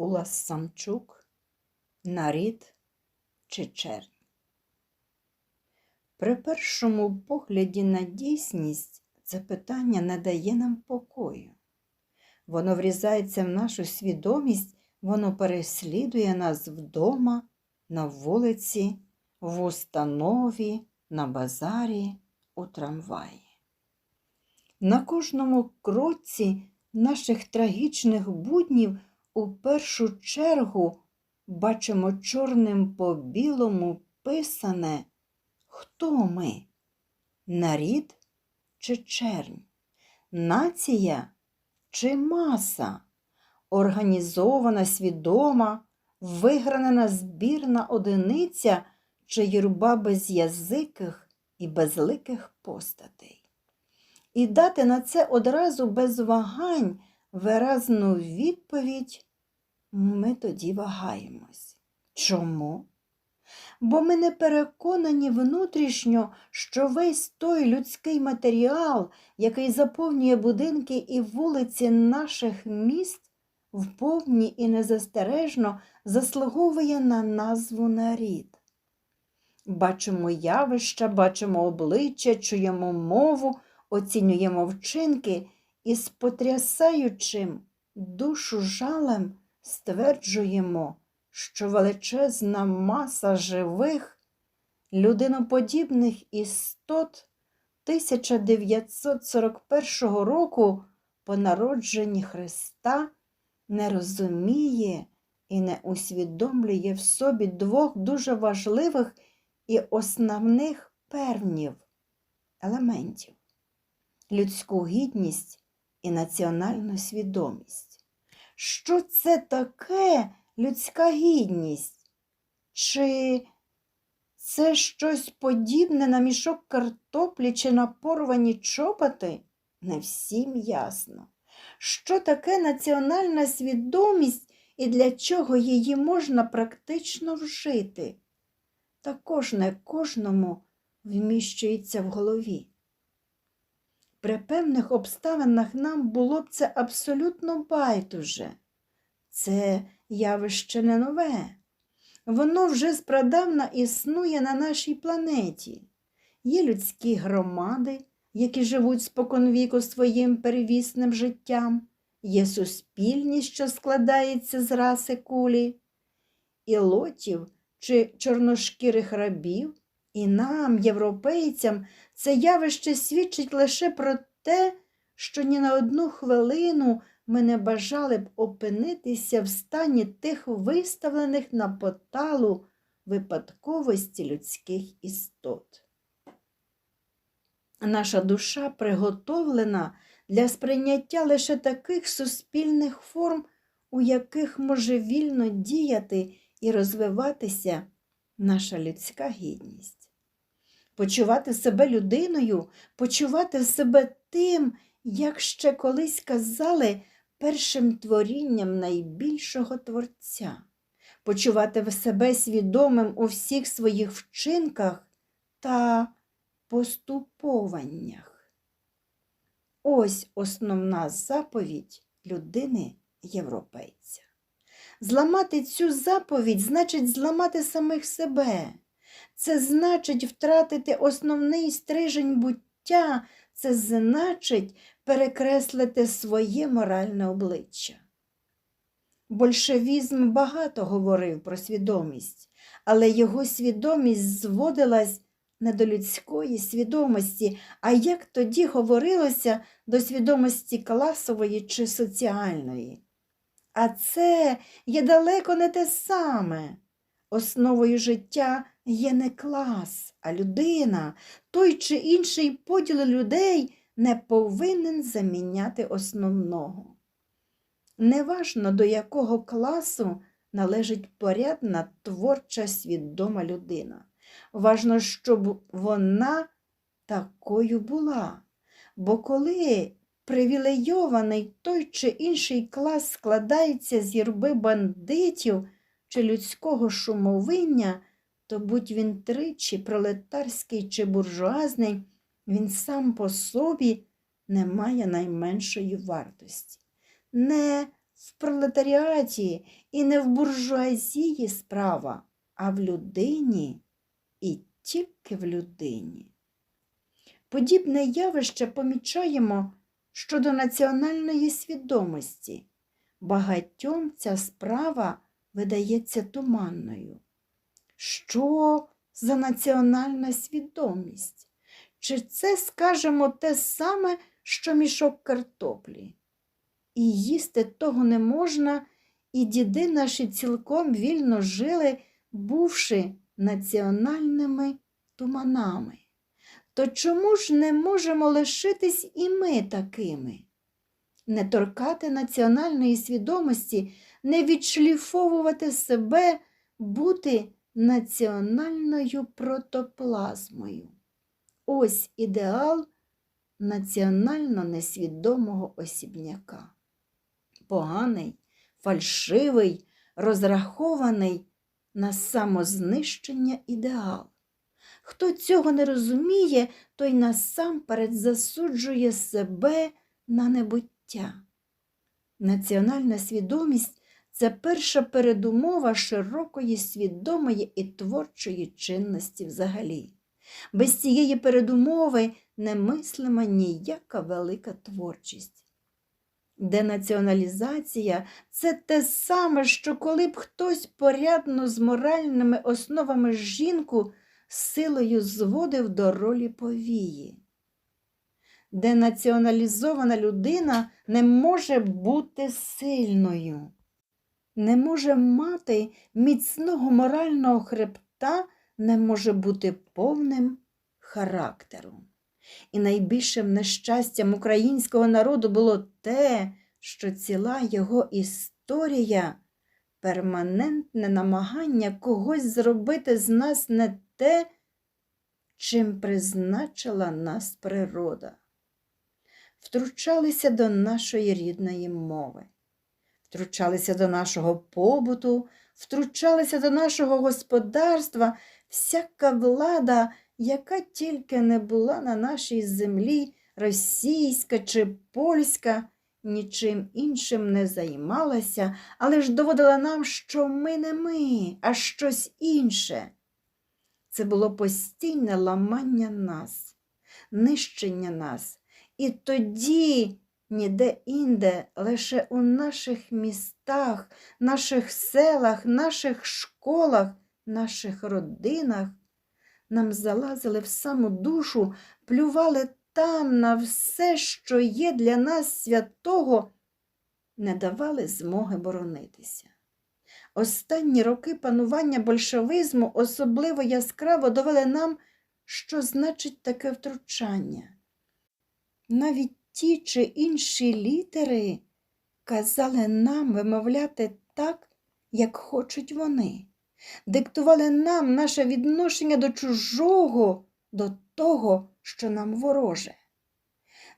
Улас Самчук, нарід чи чернь. При першому погляді на дійсність це питання не дає нам покою. Воно врізається в нашу свідомість, воно переслідує нас вдома, на вулиці, в установі, на базарі, у трамваї. На кожному кроці наших трагічних буднів у першу чергу бачимо чорним по білому писане, хто ми? Нарід чи чернь? Нація чи маса? Організована, свідома, вигранена збірна одиниця чи юрба безязиких і безликих постатей. І дати на це одразу без вагань виразну відповідь ми тоді вагаємось. Чому? Бо ми не переконані внутрішньо, що весь той людський матеріал, який заповнює будинки і вулиці наших міст, вповні і незастережно заслуговує на назву нарід. Бачимо явища, бачимо обличчя, чуємо мову, оцінюємо вчинки і з потрясаючим душу жалем стверджуємо, що величезна маса живих, людиноподібних істот 1941 року по народженні Христа не розуміє і не усвідомлює в собі двох дуже важливих і основних певнів елементів людську гідність і національну свідомість. Що це таке людська гідність? Чи це щось подібне на мішок картоплі чи на порвані чопати? Не всім ясно. Що таке національна свідомість і для чого її можна практично вжити? Також не кожному вміщується в голові. При певних обставинах нам було б це абсолютно байдуже. Це явище не нове. Воно вже спрадавна існує на нашій планеті. Є людські громади, які живуть споконвіку своїм перевісним життям, є суспільність, що складається з раси кулі, і лотів чи чорношкірих рабів, і нам, європейцям, це явище свідчить лише про те, що ні на одну хвилину ми не бажали б опинитися в стані тих виставлених на поталу випадковості людських істот. Наша душа приготовлена для сприйняття лише таких суспільних форм, у яких може вільно діяти і розвиватися наша людська гідність. Почувати себе людиною, почувати себе тим, як ще колись казали, першим творінням найбільшого Творця, почувати в себе свідомим у всіх своїх вчинках та поступованнях. Ось основна заповідь людини європейця. Зламати цю заповідь значить зламати самих себе. Це значить втратити основний стрижень буття, це значить перекреслити своє моральне обличчя. Большевізм багато говорив про свідомість, але його свідомість зводилась не до людської свідомості, а як тоді говорилося до свідомості класової чи соціальної. А це є далеко не те саме. Основою життя є не клас, а людина, той чи інший поділ людей не повинен заміняти основного. Неважно, до якого класу належить порядна творча свідома людина. Важно, щоб вона такою була. Бо коли привілейований той чи інший клас складається з юрби бандитів чи людського шумовиння, то будь він тричі пролетарський чи буржуазний, він сам по собі не має найменшої вартості. Не в пролетаріаті і не в буржуазії справа, а в людині і тільки в людині. Подібне явище помічаємо щодо національної свідомості. Багатьом ця справа видається туманною. Що за національна свідомість? Чи це, скажемо, те саме, що мішок картоплі? І їсти того не можна, і діди наші цілком вільно жили, бувши національними туманами. То чому ж не можемо лишитись і ми такими? Не торкати національної свідомості, не відшліфовувати себе, бути національною протоплазмою. Ось ідеал національно несвідомого осібняка. Поганий, фальшивий, розрахований на самознищення ідеал. Хто цього не розуміє, той насамперед засуджує себе на небуття. Національна свідомість це перша передумова широкої свідомої і творчої чинності взагалі. Без цієї передумови немислима ніяка велика творчість. Денаціоналізація це те саме, що коли б хтось порядно з моральними основами жінку силою зводив до ролі повії. Денаціоналізована людина не може бути сильною, не може мати міцного морального хребта, не може бути повним характером. І найбільшим нещастям українського народу було те, що ціла його історія перманентне намагання когось зробити з нас не те, чим призначила нас природа. Втручалися до нашої рідної мови, втручалися до нашого побуту, втручалися до нашого господарства, всяка влада, яка тільки не була на нашій землі, російська чи польська, нічим іншим не займалася, але ж доводила нам, що ми не ми, а щось інше. Це було постійне ламання нас, нищення нас. І тоді, ніде інде, лише у наших містах, наших селах, наших школах, наших родинах нам залазили в саму душу, плювали там на все, що є для нас святого, не давали змоги боронитися. Останні роки панування большевизму особливо яскраво довели нам, що значить таке втручання. Навіть ті чи інші літери казали нам вимовляти так, як хочуть вони, диктували нам наше відношення до чужого, до того, що нам вороже.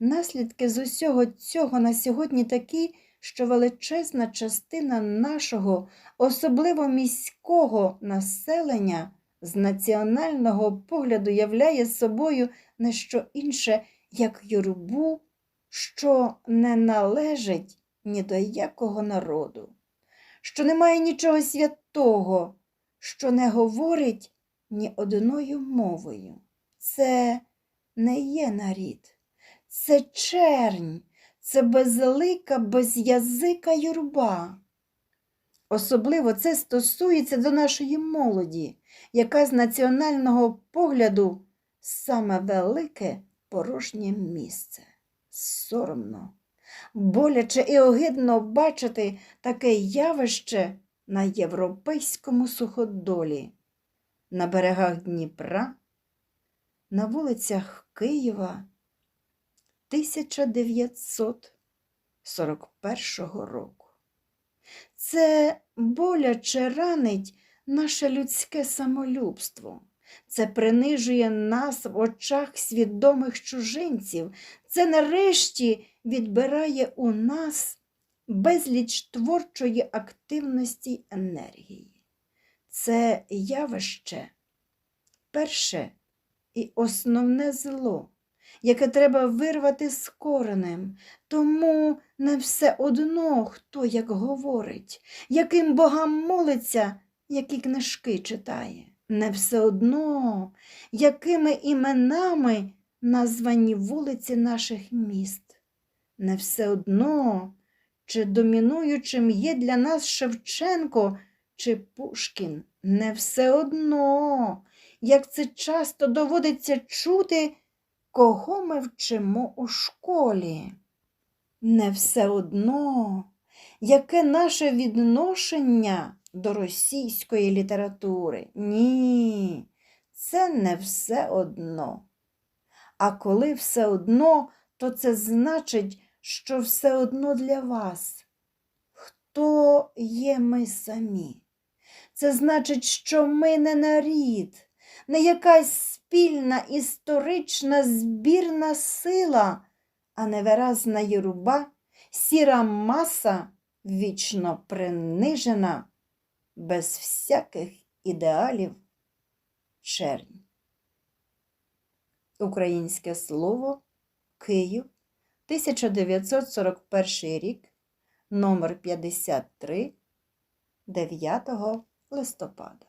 Наслідки з усього цього на сьогодні такі, що величезна частина нашого, особливо міського населення, з національного погляду являє собою не що інше, як юрбу, що не належить ні до якого народу, що не має нічого святого, що не говорить ні одною мовою. Це не є нарід, це чернь, це безлика, безязика юрба. Особливо це стосується до нашої молоді, яка з національного погляду саме велике порожнє місце. Соромно, боляче і огидно бачити таке явище на європейському суходолі, на берегах Дніпра, на вулицях Києва 1941 року. Це боляче ранить наше людське самолюбство. Це принижує нас в очах свідомих чужинців. Це нарешті відбирає у нас безліч творчої активності енергії. Це явище перше і основне зло, яке треба вирвати з коренем. Тому не все одно, хто як говорить, яким богам молиться, які книжки читає. Не все одно, якими іменами названі вулиці наших міст. Не все одно, чи домінуючим є для нас Шевченко чи Пушкін. Не все одно, як це часто доводиться чути, кого ми вчимо у школі. Не все одно, яке наше відношення до російської літератури. Ні, це не все одно. А коли все одно, то це значить, що все одно для вас. Хто є ми самі? Це значить, що ми не нарід, не якась спільна історична збірна сила, а невиразна єруба, сіра маса, вічно принижена, без всяких ідеалів чернь. Українське слово Київ 1941 рік, номер 53, 9 листопада.